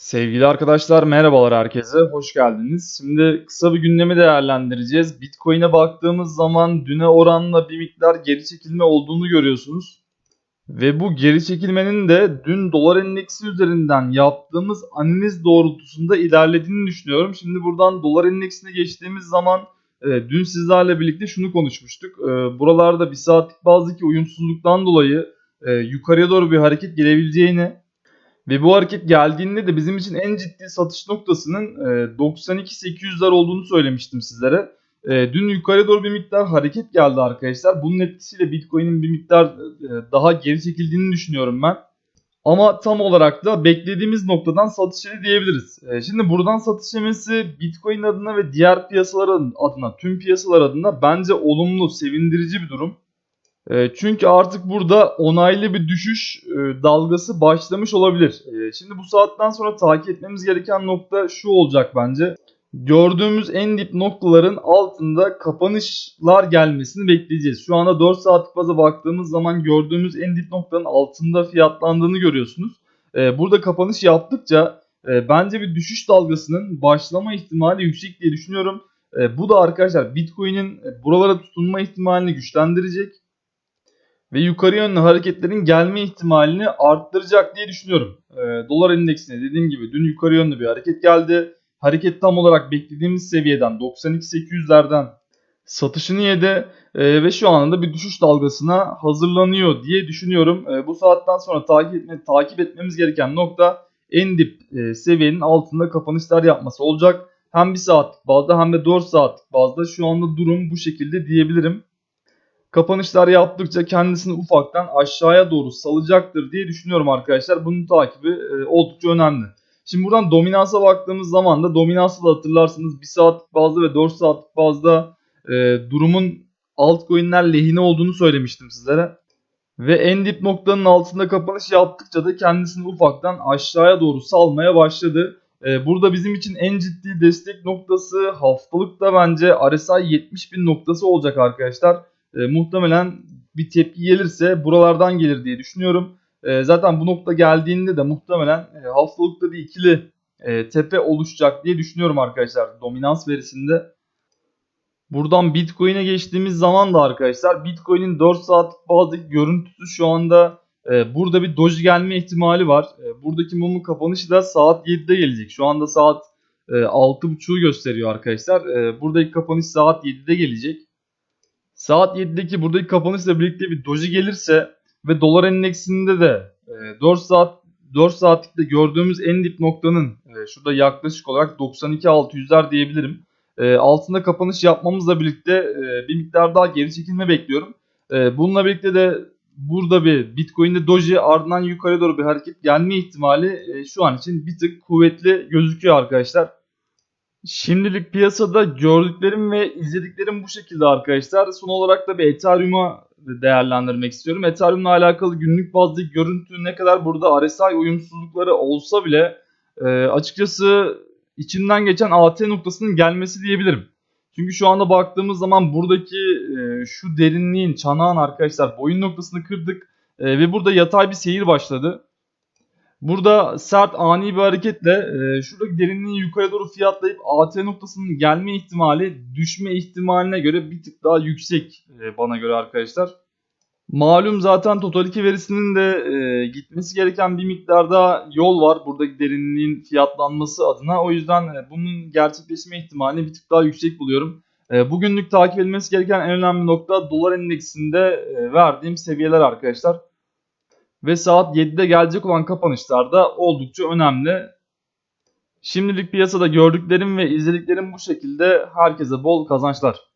Sevgili arkadaşlar merhabalar herkese, hoş geldiniz. Şimdi kısa bir gündemi değerlendireceğiz. Bitcoin'e baktığımız zaman düne oranla bir miktar geri çekilme olduğunu görüyorsunuz. Ve bu geri çekilmenin de dün dolar endeksi üzerinden yaptığımız analiz doğrultusunda ilerlediğini düşünüyorum. Şimdi buradan dolar endeksine geçtiğimiz zaman e, dün sizlerle birlikte şunu konuşmuştuk. E, buralarda bir saatlik bazdaki uyumsuzluktan dolayı e, yukarıya doğru bir hareket gelebileceğini ve bu hareket geldiğinde de bizim için en ciddi satış noktasının e, 92-800'ler olduğunu söylemiştim sizlere. E, dün yukarı doğru bir miktar hareket geldi arkadaşlar. Bunun etkisiyle Bitcoin'in bir miktar e, daha geri çekildiğini düşünüyorum ben. Ama tam olarak da beklediğimiz noktadan satış diyebiliriz. E, şimdi buradan satış yemesi Bitcoin adına ve diğer piyasalar adına, tüm piyasalar adına bence olumlu, sevindirici bir durum. E, çünkü artık burada onaylı bir düşüş e, dalgası başlamış olabilir. E, şimdi bu saatten sonra takip etmemiz gereken nokta şu olacak bence. Gördüğümüz en dip noktaların altında kapanışlar gelmesini bekleyeceğiz. Şu anda 4 saatlik baza baktığımız zaman gördüğümüz en dip noktanın altında fiyatlandığını görüyorsunuz. E, burada kapanış yaptıkça e, bence bir düşüş dalgasının başlama ihtimali yüksek diye düşünüyorum. Bu da arkadaşlar Bitcoin'in e, buralara tutunma ihtimalini güçlendirecek ve yukarı yönlü hareketlerin gelme ihtimalini arttıracak diye düşünüyorum. E, dolar endeksine dediğim gibi dün yukarı yönlü bir hareket geldi. Hareket tam olarak beklediğimiz seviyeden 92-800'lerden satışını yedi e, ve şu anda bir düşüş dalgasına hazırlanıyor diye düşünüyorum. E, bu saatten sonra takip, etme, takip etmemiz gereken nokta en dip e, seviyenin altında kapanışlar yapması olacak. Hem 1 saatlik bazda hem de 4 saatlik bazda şu anda durum bu şekilde diyebilirim kapanışlar yaptıkça kendisini ufaktan aşağıya doğru salacaktır diye düşünüyorum arkadaşlar. Bunun takibi e, oldukça önemli. Şimdi buradan dominansa baktığımız zaman da dominansı da hatırlarsınız 1 saatlik bazda ve 4 saatlik bazda e, durumun altcoin'ler lehine olduğunu söylemiştim sizlere. Ve en dip noktanın altında kapanış yaptıkça da kendisini ufaktan aşağıya doğru salmaya başladı. E, burada bizim için en ciddi destek noktası haftalıkta bence RSI 70.000 noktası olacak arkadaşlar e, muhtemelen bir tepki gelirse buralardan gelir diye düşünüyorum. E, zaten bu nokta geldiğinde de muhtemelen e, haftalıkta bir ikili e, tepe oluşacak diye düşünüyorum arkadaşlar dominans verisinde. Buradan Bitcoin'e geçtiğimiz zaman da arkadaşlar Bitcoin'in 4 saatlik bazdaki görüntüsü şu anda e, burada bir doji gelme ihtimali var. E, buradaki mumun kapanışı da saat 7'de gelecek. Şu anda saat e, 6.30'u gösteriyor arkadaşlar. E, buradaki kapanış saat 7'de gelecek. Saat 7'deki buradaki kapanışla birlikte bir doji gelirse ve dolar endeksinde de e, 4 saat 4 saatlikte gördüğümüz en dip noktanın e, şurada yaklaşık olarak 92-600'ler diyebilirim. E, altında kapanış yapmamızla birlikte e, bir miktar daha geri çekilme bekliyorum. E, bununla birlikte de burada bir Bitcoin'de doji ardından yukarı doğru bir hareket gelme ihtimali e, şu an için bir tık kuvvetli gözüküyor arkadaşlar. Şimdilik piyasada gördüklerim ve izlediklerim bu şekilde arkadaşlar. Son olarak da bir Ethereum'u değerlendirmek istiyorum. Ethereum'la alakalı günlük bazda görüntü ne kadar burada RSI uyumsuzlukları olsa bile e, açıkçası içinden geçen AT noktasının gelmesi diyebilirim. Çünkü şu anda baktığımız zaman buradaki e, şu derinliğin çanağın arkadaşlar boyun noktasını kırdık e, ve burada yatay bir seyir başladı. Burada sert ani bir hareketle e, şuradaki derinliği yukarı doğru fiyatlayıp AT noktasının gelme ihtimali düşme ihtimaline göre bir tık daha yüksek e, bana göre arkadaşlar. Malum zaten Total 2 verisinin de e, gitmesi gereken bir miktarda yol var buradaki derinliğin fiyatlanması adına. O yüzden e, bunun gerçekleşme ihtimalini bir tık daha yüksek buluyorum. E, bugünlük takip edilmesi gereken en önemli nokta dolar endeksinde e, verdiğim seviyeler arkadaşlar ve saat 7'de gelecek olan kapanışlar da oldukça önemli. Şimdilik piyasada gördüklerim ve izlediklerim bu şekilde. Herkese bol kazançlar.